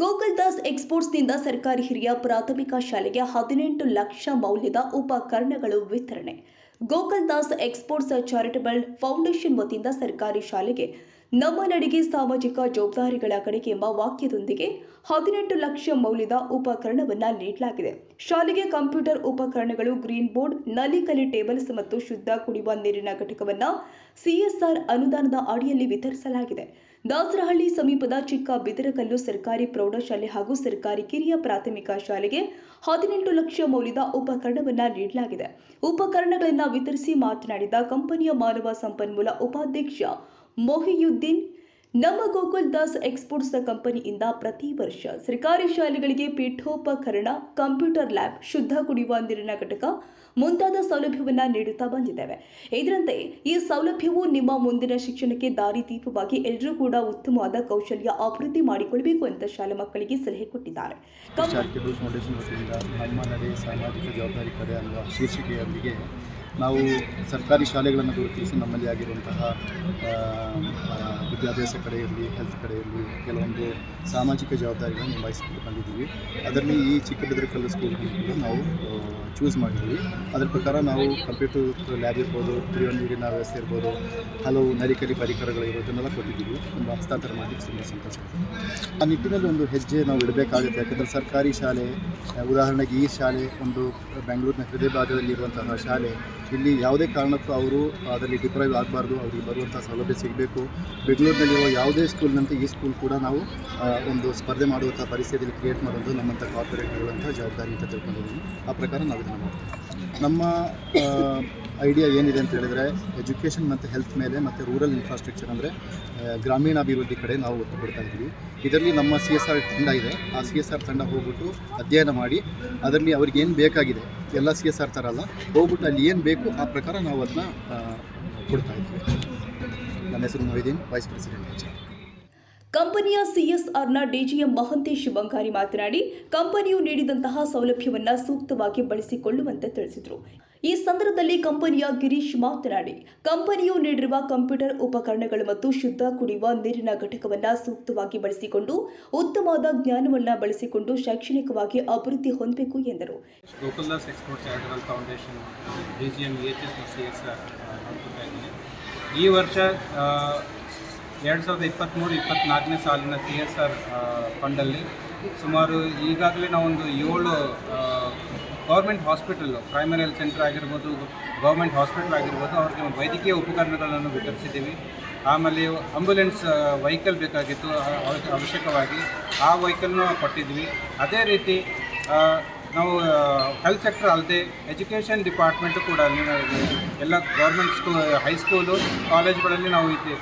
ಗೋಕುಲ್ದಾಸ್ ಎಕ್ಸ್ಪೋರ್ಟ್ಸ್ನಿಂದ ಸರ್ಕಾರಿ ಹಿರಿಯ ಪ್ರಾಥಮಿಕ ಶಾಲೆಗೆ ಹದಿನೆಂಟು ಲಕ್ಷ ಮೌಲ್ಯದ ಉಪಕರಣಗಳು ವಿತರಣೆ. ಗೋಕುಲ್ದಾಸ್ ಎಕ್ಸ್ಪೋರ್ಟ್ಸ್ ಚಾರಿಟಬಲ್ ಫೌಂಡೇಶನ್ ವತಿಯಿಂದ ಸರ್ಕಾರಿ ಶಾಲೆಗೆ ನಮ್ಮ ನಡಿಗೆ ಸಾಮಾಜಿಕ ಜವಾಬ್ದಾರಿಗಳ ಕಡೆಗೆ ಎಂಬ ವಾಕ್ಯದೊಂದಿಗೆ ಹದಿನೆಂಟು ಲಕ್ಷ ಮೌಲ್ಯದ ಉಪಕರಣವನ್ನು ನೀಡಲಾಗಿದೆ. ಶಾಲೆಗೆ ಕಂಪ್ಯೂಟರ್ ಉಪಕರಣಗಳು, ಗ್ರೀನ್ ಬೋರ್ಡ್, ನಲಿಕಲಿ ಟೇಬಲ್ಸ್ ಮತ್ತು ಶುದ್ಧ ಕುಡಿಯುವ ನೀರಿನ ಘಟಕವನ್ನು ಸಿಎಸ್ಆರ್ ಅನುದಾನದ ಅಡಿಯಲ್ಲಿ ವಿತರಿಸಲಾಗಿದೆ. ದಾಸರಹಳ್ಳಿ ಸಮೀಪದ ಚಿಕ್ಕ ಬಿದರಕಲ್ಲು ಸರ್ಕಾರಿ ಪ್ರೌಢಶಾಲೆ ಹಾಗೂ ಸರ್ಕಾರಿ ಕಿರಿಯ ಪ್ರಾಥಮಿಕ ಶಾಲೆಗೆ ಹದಿನೆಂಟು ಲಕ್ಷ ಮೌಲ್ಯದ ಉಪಕರಣವನ್ನು ನೀಡಲಾಗಿದೆ. ಉಪಕರಣಗಳನ್ನು ವಿತರಿಸಿ ಮಾತನಾಡಿದ ಕಂಪನಿಯ ಮಾನವ ಸಂಪನ್ಮೂಲ ಉಪಾಧ್ಯಕ್ಷ ಮೊಹಿಯುದ್ದೀನ್. ನಮ್ಮ ಗೋಕುಲ್ ದಾಸ್ ಎಕ್ಸ್ಪೋರ್ಟ್ಸ್ ಕಂಪನಿಯಿಂದ ಪ್ರತಿ ವರ್ಷ ಸರ್ಕಾರಿ ಶಾಲೆಗಳಿಗೆ ಪೀಠೋಪಕರಣ, ಕಂಪ್ಯೂಟರ್ ಲ್ಯಾಬ್, ಶುದ್ಧ ಕುಡಿಯುವ ನೀರಿನ ಘಟಕ ಮುಂತಾದ ಸೌಲಭ್ಯವನ್ನು ನೀಡುತ್ತಾ ಬಂದಿದ್ದೇವೆ. ಇದರಂತೆ ಈ ಸೌಲಭ್ಯವು ನಿಮ್ಮ ಮುಂದಿನ ಶಿಕ್ಷಣಕ್ಕೆ ದಾರಿದೀಪವಾಗಿ ಎಲ್ಲರೂ ಕೂಡ ಉತ್ತಮವಾದ ಕೌಶಲ್ಯ ಅಭಿವೃದ್ಧಿ ಮಾಡಿಕೊಳ್ಳಬೇಕು ಅಂತ ಶಾಲೆ ಮಕ್ಕಳಿಗೆ ಸಲಹೆ ಕೊಟ್ಟಿದ್ದಾರೆ. ಸಾಮಾಜಿಕ ಜವಾಬ್ದಾರಿ ನಾವು ಸರ್ಕಾರಿ ಶಾಲೆಗಳನ್ನು ಗುರುತಿಸಿ ನಮ್ಮಲ್ಲಿ ಆಗಿರುವಂತಹ ವಿದ್ಯಾಭ್ಯಾಸ ಕಡೆ ಇರಲಿ ಹೆಲ್ತ್ ಕಡೆ ಕೆಲವೊಂದು ಸಾಮಾಜಿಕ ಜವಾಬ್ದಾರಿಗಳನ್ನು ನಿಭಾಯಿಸಿಕೊಂಡು ಬಂದಿದ್ದೀವಿ. ಅದರಲ್ಲಿ ಈ ಚಿಕ್ಕಬಿದರಕಲ್ಲು ಸ್ಕೂಲ್ಗಳನ್ನು ಕೂಡ ನಾವು ಚೂಸ್ ಮಾಡಿದ್ದೀವಿ ಅದರ ಪ್ರಕಾರ ನಾವು ಕಂಪ್ಯೂಟರ್ ಲ್ಯಾಬ್ ಇರ್ಬೋದು, ಕುಡಿಯುವ ನೀರಿನ ವ್ಯವಸ್ಥೆ ಇರ್ಬೋದು, ಹಲವು ನರಿಕಲಿ ಪರಿಕರಗಳು ಇರೋದನ್ನೆಲ್ಲ ಕೊಟ್ಟಿದ್ದೀವಿ. ತುಂಬ ಹಸ್ತಾಂತರ ಮಾಡಲಿಕ್ಕೆ ತುಂಬ ಸಂತೋಷ. ಆ ನಿಟ್ಟಿನಲ್ಲಿ ಒಂದು ಹೆಜ್ಜೆ ನಾವು ಇಡಬೇಕಾಗುತ್ತೆ. ಯಾಕಂದರೆ ಸರ್ಕಾರಿ ಶಾಲೆ, ಉದಾಹರಣೆಗೆ ಈ ಶಾಲೆ ಒಂದು ಬೆಂಗಳೂರಿನ ಹೃದಯ ಭಾಗದಲ್ಲಿರುವಂತಹ ಶಾಲೆ ಇಲ್ಲಿ ಯಾವುದೇ ಕಾರಣಕ್ಕೂ ಅವರು ಅದರಲ್ಲಿ ಡಿಪ್ರೈವ್ ಆಗಬಾರ್ದು, ಅವರಿಗೆ ಬರುವಂಥ ಸೌಲಭ್ಯ ಸಿಗಬೇಕು. ಬೆಂಗಳೂರಿನಲ್ಲಿರುವ ಯಾವುದೇ ಸ್ಕೂಲ್ನಂತೆ ಈ ಸ್ಕೂಲ್ ಕೂಡ ನಾವು ಒಂದು ಸ್ಪರ್ಧೆ ಮಾಡುವಂಥ ಪರಿಸ್ಥಿತಿಯಲ್ಲಿ ಕ್ರಿಯೇಟ್ ಮಾಡೋದು ನಮ್ಮಂಥ ಕಾರ್ಪೊರೇಟ್ಗಳಂಥ ಜವಾಬ್ದಾರಿ ಅಂತ ತಿಳ್ಕೊಂಡಿದ್ದೀವಿ ಆ ಪ್ರಕಾರ ನಾವು ಇದನ್ನು ಮಾಡ್ತೀವಿ. ನಮ್ಮ ಐಡಿಯಾ ಏನಿದೆ ಅಂತ ಹೇಳಿದರೆ ಎಜುಕೇಷನ್ ಮತ್ತು ಹೆಲ್ತ್ ಮೇಲೆ ಮತ್ತು ರೂರಲ್ ಇನ್ಫ್ರಾಸ್ಟ್ರಕ್ಚರ್ ಅಂದರೆ ಗ್ರಾಮೀಣಾಭಿವೃದ್ಧಿ ಕಡೆ ನಾವು ಒತ್ತು ಕೊಡ್ತಾ ಇದ್ದೀವಿ. ಇದರಲ್ಲಿ ನಮ್ಮ ಸಿ ಎಸ್ ಆರ್ ತಂಡ ಇದೆ. ಆ ಸಿ ಎಸ್ ಆರ್ ತಂಡ ಹೋಗ್ಬಿಟ್ಟು ಅಧ್ಯಯನ ಮಾಡಿ, ಅದರಲ್ಲಿ ಅವ್ರಿಗೆ ಏನು ಬೇಕಾಗಿದೆ, ಎಲ್ಲ ಸಿ ಎಸ್ ಆರ್ ಥರ ಅಲ್ಲ, ಹೋಗ್ಬಿಟ್ಟು ಅಲ್ಲಿ ಏನು ಬೇಕು ಆ ಪ್ರಕಾರ ನಾವು ಅದನ್ನ ಕೊಡ್ತಾ ಇದ್ದೀವಿ. ನನ್ನ ಹೆಸರು ಮೊಹಿದೀನ್ ವೈಸ್ ಪ್ರೆಸಿಡೆಂಟ್ ಕಂಪನಿಯ ಸಿಎಸ್ಆರ್ನ ಡಿಜಿಎಂ ಮಹಂತೇಶ್ ಬಂಗಾರಿ ಮಾತನಾಡಿ, ಕಂಪನಿಯು ನೀಡಿದಂತಹ ಸೌಲಭ್ಯವನ್ನು ಸೂಕ್ತವಾಗಿ ಬಳಸಿಕೊಳ್ಳುವಂತೆ ತಿಳಿಸಿದರು. ಈ ಸಂದರ್ಭದಲ್ಲಿ ಕಂಪನಿಯ ಗಿರೀಶ್ ಮಾತನಾಡಿ, ಕಂಪನಿಯು ನೀಡಿರುವ ಕಂಪ್ಯೂಟರ್ ಉಪಕರಣಗಳು ಮತ್ತು ಶುದ್ಧ ಕುಡಿಯುವ ನೀರಿನ ಘಟಕವನ್ನು ಸೂಕ್ತವಾಗಿ ಬಳಸಿಕೊಂಡು, ಉತ್ತಮವಾದ ಜ್ಞಾನವನ್ನು ಬಳಸಿಕೊಂಡು ಶೈಕ್ಷಣಿಕವಾಗಿ ಅಭಿವೃದ್ಧಿ ಹೊಂದಬೇಕು ಎಂದರು. ಈ ವರ್ಷ ಎರಡು ಸಾವಿರದ ಇಪ್ಪತ್ತ್ಮೂರು ಇಪ್ಪತ್ತ್ನಾಲ್ಕನೇ ಸಾಲಿನ ಸಿ ಎಸ್ ಆರ್ ಫಂಡಲ್ಲಿ ಸುಮಾರು ಈಗಾಗಲೇ ನಾವೊಂದು ಏಳು government hospital primary health centre ಆಗಿರ್ಬೋದು ಗೌರ್ಮೆಂಟ್ ಹಾಸ್ಪಿಟಲ್ ಆಗಿರ್ಬೋದು ಅವ್ರಿಗೆ ವೈದ್ಯಕೀಯ ಉಪಕರಣಗಳನ್ನು ವಿತರಿಸಿದ್ದೀವಿ. ಆಮೇಲೆ ಆಂಬ್ಯುಲೆನ್ಸ್ ವೆಹಿಕಲ್ ಬೇಕಾಗಿತ್ತು ಅವಶ್ಯಕವಾಗಿ ಆ ವೆಹಿಕಲ್ನ ಕೊಟ್ಟಿದ್ವಿ ಅದೇ ರೀತಿ ನಾವು ಹೆಲ್ತ್ ಸೆಕ್ಟರ್ ಅಲ್ಲದೆ ಎಜುಕೇಷನ್ ಡಿಪಾರ್ಟ್ಮೆಂಟು ಕೂಡ ಎಲ್ಲ ಗೌರ್ಮೆಂಟ್ ಸ್ಕೂ ಹೈಸ್ಕೂಲು ಕಾಲೇಜ್ಗಳಲ್ಲಿ ನಾವು ಇದು ಆ,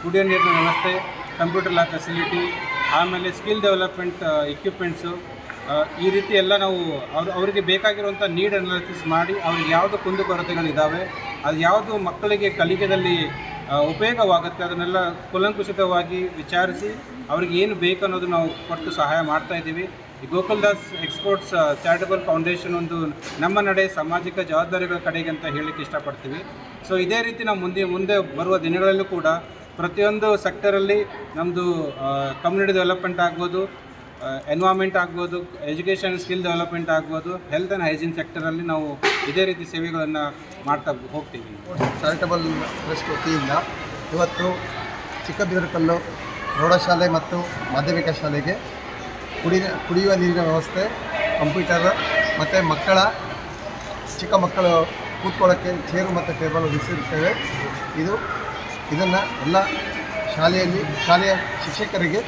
ಕುಡಿಯೋ ನೀರಿನ ವ್ಯವಸ್ಥೆ, ಕಂಪ್ಯೂಟರ್ ಲ್ಯಾಬ್ ಫೆಸಿಲಿಟಿ ಆಮೇಲೆ ಸ್ಕಿಲ್ ಡೆವಲಪ್ಮೆಂಟ್ ಇಕ್ವಿಪ್ಮೆಂಟ್ಸು ಈ ರೀತಿ ಎಲ್ಲ ನಾವು ಅವ್ರು, ಅವರಿಗೆ ಬೇಕಾಗಿರುವಂಥ ನೀಡ್ ಅನಾಲಿಸಿಸ್ ಮಾಡಿ ಅವ್ರಿಗೆ ಯಾವುದು ಕುಂದುಕೊರತೆಗಳಿದ್ದಾವೆ ಅದು ಯಾವುದು ಮಕ್ಕಳಿಗೆ ಕಲಿಕೆಯಲ್ಲಿ ಉಪಯೋಗವಾಗುತ್ತೆ, ಅದನ್ನೆಲ್ಲ ಕುಲಂಕುಷಿತವಾಗಿ ವಿಚಾರಿಸಿ ಅವ್ರಿಗೆ ಏನು ಬೇಕು ಅನ್ನೋದು ನಾವು ಕೊಟ್ಟು ಸಹಾಯ ಮಾಡ್ತಾ ಇದ್ದೀವಿ. ಈ ಗೋಕುಲ್ದಾಸ್ ಎಕ್ಸ್ಪೋರ್ಟ್ಸ್ ಚಾರಿಟಬಲ್ ಫೌಂಡೇಶನ್ ಒಂದು ನಮ್ಮ ನಡೆ ಸಾಮಾಜಿಕ ಜವಾಬ್ದಾರಿಗಳ ಕಡೆಗೆ ಅಂತ ಹೇಳಲಿಕ್ಕೆ ಇಷ್ಟಪಡ್ತೀವಿ. ಸೊ ಇದೇ ರೀತಿ ನಾವು ಮುಂದೆ ಮುಂದೆ ಬರುವ ದಿನಗಳಲ್ಲೂ ಕೂಡ ಪ್ರತಿಯೊಂದು ಸೆಕ್ಟರಲ್ಲಿ ನಮ್ಮದು ಕಮ್ಯುನಿಟಿ ಡೆವಲಪ್ಮೆಂಟ್ ಆಗ್ಬೋದು ಎನ್ವಾಮೆಂಟ್ ಆಗ್ಬೋದು ಎಜುಕೇಷನ್ ಸ್ಕಿಲ್ ಡೆವಲಪ್ಮೆಂಟ್ ಆಗ್ಬೋದು ಹೆಲ್ತ್ ಆ್ಯಂಡ್ ಹೈಜೀನ್ ಸೆಕ್ಟರಲ್ಲಿ ನಾವು ಇದೇ ರೀತಿ ಸೇವೆಗಳನ್ನು ಮಾಡ್ತಾ ಹೋಗ್ತೀವಿ. ಚಾರಿಟಬಲ್ ಟ್ರಸ್ಟ್ ವತಿಯಿಂದ ಇವತ್ತು ಚಿಕ್ಕಬಿದರಕಲ್ಲು ಪ್ರೌಢಶಾಲೆ ಮತ್ತು ಮಾಧ್ಯಮಿಕ ಶಾಲೆಗೆ ಕುಡಿ ಕುಡಿಯುವ ನೀರಿನ ವ್ಯವಸ್ಥೆ, ಕಂಪ್ಯೂಟರ್ ಮತ್ತು ಮಕ್ಕಳ, ಚಿಕ್ಕ ಮಕ್ಕಳು ಕೂತ್ಕೊಳ್ಳೋಕ್ಕೆ ಚೇರು ಮತ್ತು ಟೇಬಲ್ ಒದಗಿಸಿರುತ್ತೇವೆ ಇದು ಇದನ್ನು ಎಲ್ಲ ಶಾಲೆಯಲ್ಲಿ, ಶಾಲೆಯ ಶಿಕ್ಷಕರಿಗೆ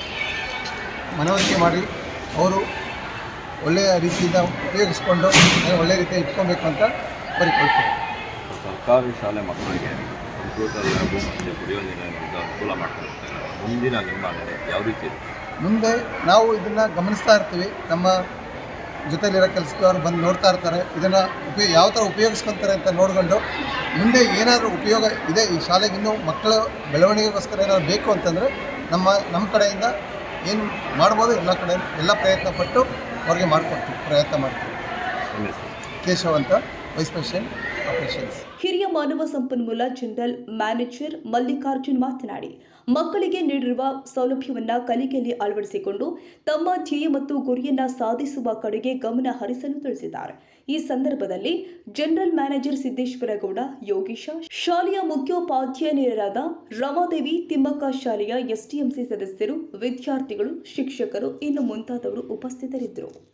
ಮನವರಿಕೆ ಮಾಡಿ ಅವರು ಒಳ್ಳೆಯ ರೀತಿಯಿಂದ ಉಪಯೋಗಿಸ್ಕೊಂಡು ಒಳ್ಳೆಯ ರೀತಿಯ ಇಟ್ಕೊಬೇಕು ಅಂತ ಕೋರಿಕೊಳ್ತೇವೆ. ಸರ್ಕಾರಿ ಶಾಲೆ ಮಕ್ಕಳಿಗೆ ಕಂಪ್ಯೂಟರ್ ಲ್ಯಾಬು ಮತ್ತು ಕುಡಿಯೋ ನೀರಿನ ಅನುಕೂಲ ಮಾಡ್ಕೊಳ್ತಾರೆ ಮುಂದಿನ ನಿರ್ಮಾಣ ಯಾವ ರೀತಿ ಮುಂದೆ ನಾವು ಇದನ್ನು ಗಮನಿಸ್ತಾ ಇರ್ತೀವಿ. ನಮ್ಮ ಜೊತೆಲಿರೋ ಕೆಲಸದವರು ಬಂದು ನೋಡ್ತಾ ಇರ್ತಾರೆ. ಇದನ್ನು ಉಪಯೋಗ ಯಾವ ಥರ ಉಪಯೋಗಿಸ್ಕೊತಾರೆ ಅಂತ ನೋಡ್ಕೊಂಡು ಮುಂದೆ ಏನಾದರೂ ಉಪಯೋಗ ಇದೆ ಈ ಶಾಲೆಗೆ ಇನ್ನೂ ಮಕ್ಕಳ ಬೆಳವಣಿಗೆಗೋಸ್ಕರ ಏನಾದ್ರು ಬೇಕು ಅಂತಂದರೆ ನಮ್ಮ ನಮ್ಮ ಕಡೆಯಿಂದ ಏನು ಮಾಡ್ಬೋದು ಎಲ್ಲ ಕಡೆ ಎಲ್ಲ ಪ್ರಯತ್ನ ಪಟ್ಟು ಅವ್ರಿಗೆ ಮಾಡಿಕೊಡ್ತೀವಿ ಪ್ರಯತ್ನ ಮಾಡ್ತೀವಿ. ಕೇಶವ್ ಅಂತ ವೈಸ್ ಪ್ರೆಸಿಡೆಂಟ್ ಆಪರೇಷನ್ಸ್ ಹಿರಿಯ ಮಾನವ ಸಂಪನ್ಮೂಲ ಜನರಲ್ ಮ್ಯಾನೇಜರ್ ಮಲ್ಲಿಕಾರ್ಜುನ್ ಮಾತನಾಡಿ ಮಕ್ಕಳಿಗೆ ನೀಡಿರುವ ಸೌಲಭ್ಯವನ್ನು ಕಲಿಕೆಯಲ್ಲಿ ಅಳವಡಿಸಿಕೊಂಡು ತಮ್ಮ ಧ್ಯೇಯ ಮತ್ತು ಗುರಿಯನ್ನ ಸಾಧಿಸುವ ಕಡೆಗೆ ಗಮನ ಹರಿಸಲು ತಿಳಿಸಿದ್ದಾರೆ. ಈ ಸಂದರ್ಭದಲ್ಲಿ ಜನರಲ್ ಮ್ಯಾನೇಜರ್ ಸಿದ್ದೇಶ್ವರಗೌಡ, ಯೋಗೀಶ, ಶಾಲೆಯ ಮುಖ್ಯೋಪಾಧ್ಯಾಯನಿಯರಾದ ರಮಾದೇವಿ, ತಿಮ್ಮಕ್ಕ ಶಾಲೆಯ ಎಸ್ಟಿಎಂಸಿ ಸದಸ್ಯರು, ವಿದ್ಯಾರ್ಥಿಗಳು, ಶಿಕ್ಷಕರು, ಇನ್ನು ಮುಂತಾದವರು ಉಪಸ್ಥಿತರಿದ್ದರು.